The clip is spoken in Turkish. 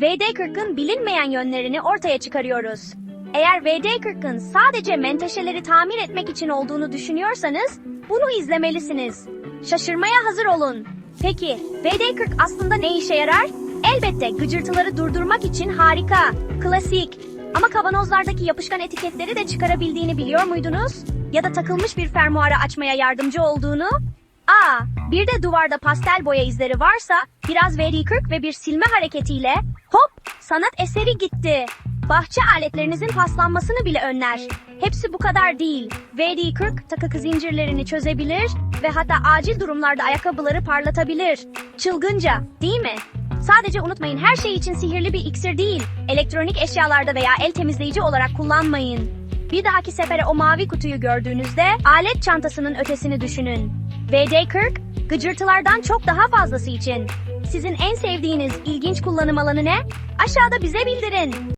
VD40'ın bilinmeyen yönlerini ortaya çıkarıyoruz. Eğer VD40'ın sadece menteşeleri tamir etmek için olduğunu düşünüyorsanız bunu izlemelisiniz. Şaşırmaya hazır olun. Peki VD40 aslında ne işe yarar? Elbette gıcırtıları durdurmak için harika, klasik. Ama kavanozlardaki yapışkan etiketleri de çıkarabildiğini biliyor muydunuz? Ya da takılmış bir fermuarı açmaya yardımcı olduğunu? Aa, bir de duvarda pastel boya izleri varsa biraz VD40 ve bir silme hareketiyle hop sanat eseri gitti. Bahçe aletlerinizin paslanmasını bile önler. Hepsi bu kadar değil. VD40 takı zincirlerini çözebilir ve hatta acil durumlarda ayakkabıları parlatabilir. Çılgınca, değil mi? Sadece unutmayın her şey için sihirli bir iksir değil. Elektronik eşyalarda veya el temizleyici olarak kullanmayın. Bir dahaki sefere o mavi kutuyu gördüğünüzde alet çantasının ötesini düşünün. VD40 gıcırtılardan çok daha fazlası için. Sizin en sevdiğiniz ilginç kullanım alanı ne? Aşağıda bize bildirin.